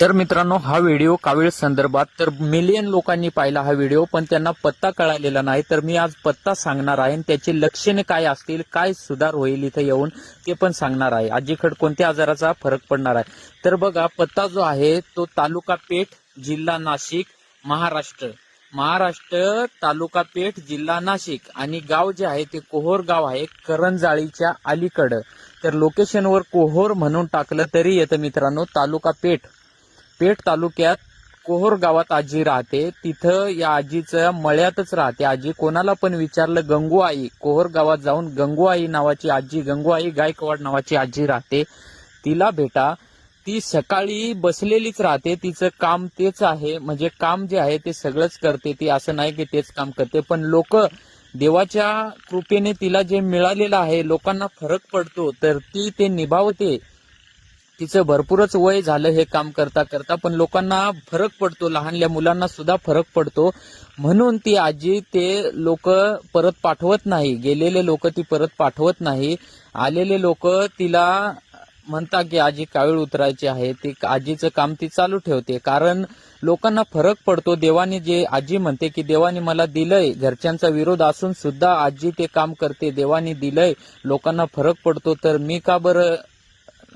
तर मित्रांनो हा व्हिडिओ कावीळ संदर्भात तर मिलियन लोकांनी पाहिला हा व्हिडिओ पण त्यांना पत्ता कळालेला नाही. तर मी आज पत्ता सांगणार आहे आणि त्याची लक्षणे काय असतील काय सुधार होईल इथं येऊन ते पण सांगणार आहे. आजीखड कोणत्या आजाराचा फरक पडणार आहे? तर बघा पत्ता जो आहे तो तालुका पेठ जिल्हा नाशिक महाराष्ट्र. महाराष्ट्र तालुका पेठ जिल्हा नाशिक. आणि गाव जे आहे ते कोहोर गाव आहे करंजाळीच्या अलीकडं. तर लोकेशनवर कोहोर म्हणून टाकलं तरी येतं मित्रांनो तालुका पेठ. पेठ तालुक्यात कोहोर गावात आजी राहते. तिथं या आजीचं मळ्यातच राहते. आजी कोणाला पण विचारलं गंगूआई कोहोर गावात जाऊन गंगूआई नावाची आजी गंगूआई गायकवाड नावाची आजी राहते. तिला भेटा. ती सकाळी बसलेलीच राहते. तिचं काम तेच आहे. म्हणजे काम जे आहे ते सगळंच करते. ती असं नाही की तेच काम करते. पण लोक देवाच्या कृपेने तिला जे मिळालेलं आहे लोकांना फरक पडतो तर ती ते निभावते. तिचं भरपूरच वय झालं हे काम करता करता पण लोकांना फरक पडतो लहानल्या मुलांना सुद्धा फरक पडतो. म्हणून ती आजी ते लोक परत पाठवत नाही. गेलेले लोक ती परत पाठवत नाही. आलेले लोक तिला म्हणता की आजी कावीळ उतरायची आहे. ती आजीचं काम ती चालू ठेवते. कारण लोकांना फरक पडतो. देवाने जे आजी म्हणते की देवाने मला दिलंय घरच्यांचा विरोध असून सुद्धा आजी ते काम करते देवाने दिलंय. लोकांना फरक पडतो. तर मी का बरं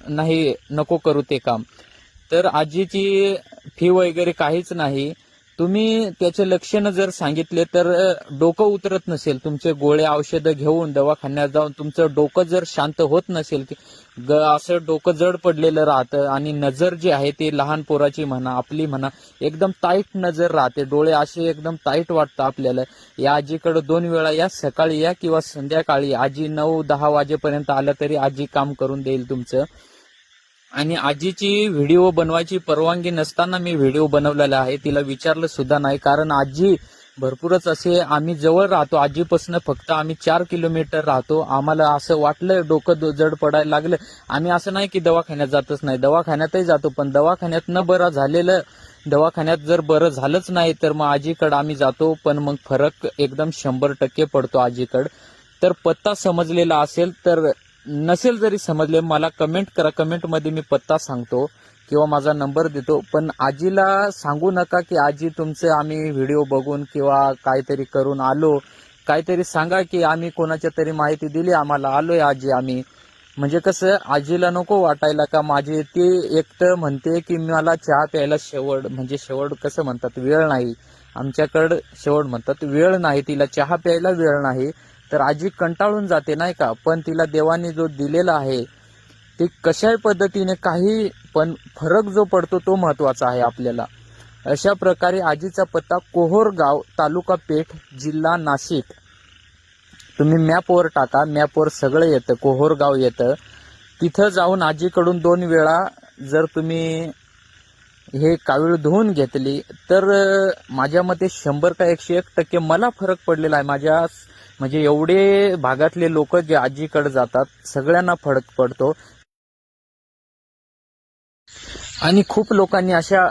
नाही नको करू ते काम. तर आजीची फी वगैरे काहीच नाही. तुम्ही त्याचे लक्षणं जर सांगितले तर डोकं उतरत नसेल. तुमचे गोळे औषधं घेऊन दवाखान्यात जाऊन तुमचं डोकं जर शांत होत नसेल की ग- असं डोकं जड पडलेलं राहतं आणि नजर जी आहे ती लहान पोराची म्हणा आपली म्हणा एकदम टाईट नजर राहते. डोळे असे एकदम टाईट वाटतं आपल्याला. या आजीकडे दोन वेळा या सकाळी या किंवा संध्याकाळी आजी नऊ दहा वाजेपर्यंत आलं तरी आजी काम करून देईल तुमचं. आणि आजीची व्हिडिओ बनवायची परवानगी नसताना मी व्हिडिओ बनवलेला आहे. तिला विचारलं सुद्धा नाही. कारण आजी भरपूरच असे आम्ही जवळ राहतो. आजीपासून फक्त आम्ही चार किलोमीटर राहतो. आम्हाला असं वाटलं डोकं जड पडायला लागलं. आम्ही असं नाही की दवाखान्यात जातच नाही. दवाखान्यातही जातो पण दवाखान्यात न बरं झालेलं दवाखान्यात जर बरं झालंच नाही तर मग आजीकडं आम्ही जातो. पण मग फरक एकदम शंभर टक्के पडतो आजीकडं. तर पत्ता समजलेला असेल तर नसेल जरी समजले मला कमेंट करा. कमेंटमध्ये मी पत्ता सांगतो किंवा माझा नंबर देतो. पण आजीला सांगू नका की आजी तुमचे आम्ही व्हिडिओ बघून किंवा काहीतरी करून आलो. काहीतरी सांगा की आम्ही कोणाच्या तरी माहिती दिली आम्हाला आलोय आजी आम्ही. म्हणजे कसं आजीला नको वाटायला का माझी ती एकटं म्हणते की मला चहा प्यायला शेवट म्हणजे शेवट कसं म्हणतात वेळ नाही. आमच्याकडं शेवट म्हणतात वेळ नाही. तिला चहा प्यायला वेळ नाही. तर आजी कंटाळून जाते नाही का? पण तिला देवाने जो दिलेला आहे ते कशाही पद्धतीने काही पण फरक जो पडतो तो महत्त्वाचा आहे आपल्याला. अशा प्रकारे आजीचा पत्ता कोहोर गाव तालुका पेठ जिल्हा नाशिक. तुम्ही मॅपवर टाका मॅपवर सगळं येतं कोहोर गाव येतं. तिथं जाऊन आजीकडून दोन वेळा जर तुम्ही हे कावीळ धुवून घेतली तर माझ्या मते शंभर का एकशे एक टक्के मला फरक पडलेला आहे. माझ्या म्हणजे एवढे भागातले लोक जे आजीकडे जातात सगळ्यांना फरक पडतो. आणि खूप लोकांनी अशा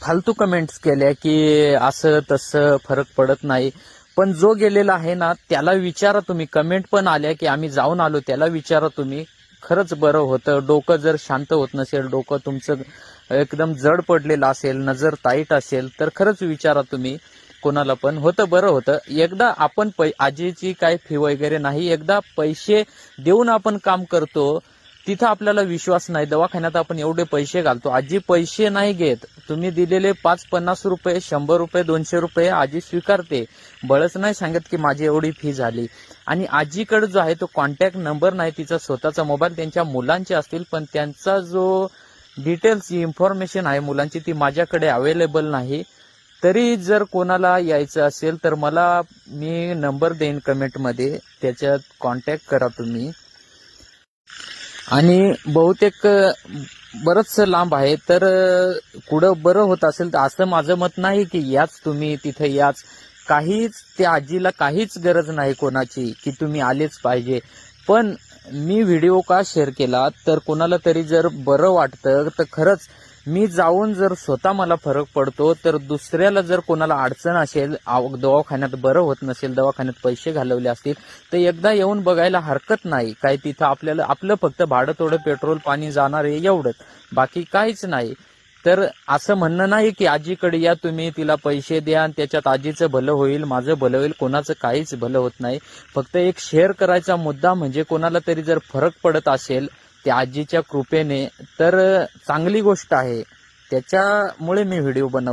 फालतू कमेंट्स केल्या की असं तसं फरक पडत नाही. पण जो गेलेला आहे ना त्याला विचारा तुम्ही. कमेंट पण आल्या की आम्ही जाऊन आलो त्याला विचारा तुम्ही. खरंच बरं होतं. डोकं जर शांत होत नसेल डोकं तुमचं एकदम जड पडलेलं असेल नजर ताईट असेल तर खरंच विचारा तुम्ही. कोणाला पण. होतं बरं होतं. एकदा आपण पै आजीची काय फी वगैरे नाही एकदा पैसे देऊन आपण काम करतो तिथं आपल्याला विश्वास नाही. दवाखान्यात आपण एवढे पैसे घालतो. आजी पैसे नाही घेत. तुम्ही दिलेले पाच पन्नास रुपये शंभर रुपये दोनशे रुपये आजी स्वीकारते. बळच नाही सांगत की माझी एवढी फी झाली. आणि आजीकडे जो आहे तो कॉन्टॅक्ट नंबर नाही तिचा स्वतःचा मोबाईल त्यांच्या मुलांचे असतील पण त्यांचा जो डिटेल्स इन्फॉर्मेशन आहे मुलांची ती माझ्याकडे अवेलेबल नाही. तरी जर कोणाला यायचं असेल तर मला मी नंबर देईन कमेंटमध्ये त्याच्यात कॉन्टॅक्ट करा तुम्ही. आणि बहुतेक बरंच लांब आहे तर कुठं बरं होत असेल तर असं माझं मत नाही की याच तुम्ही तिथे याच. काहीच त्या आजीला काहीच गरज नाही कोणाची की तुम्ही आलेच पाहिजे. पण मी व्हिडिओ का शेअर केला तर कोणाला तरी जर बरं वाटतं तर खरंच मी जाऊन जर स्वतः मला फरक पडतो तर दुसऱ्याला जर कोणाला अडचण असेल दवाखान्यात बरं होत नसेल दवाखान्यात पैसे घालवले असतील तर एकदा येऊन बघायला हरकत नाही. काय तिथं आपल्याला आपलं फक्त भाडं थोडं पेट्रोल पाणी जाणार आहे एवढंच. बाकी काहीच नाही. तर असं म्हणणं नाही की आजीकडे या तुम्ही तिला पैसे द्या आणि त्याच्यात आजीचं भलं होईल माझं भलं होईल कोणाचं काहीच भलं होत नाही. फक्त एक शेअर करायचा मुद्दा म्हणजे कोणाला तरी जर फरक पडत असेल त्या आजीच्या कृपेने. तर चांगली गोष्ट आहे. त्याच्यामुळे मी व्हिडिओ बनवला.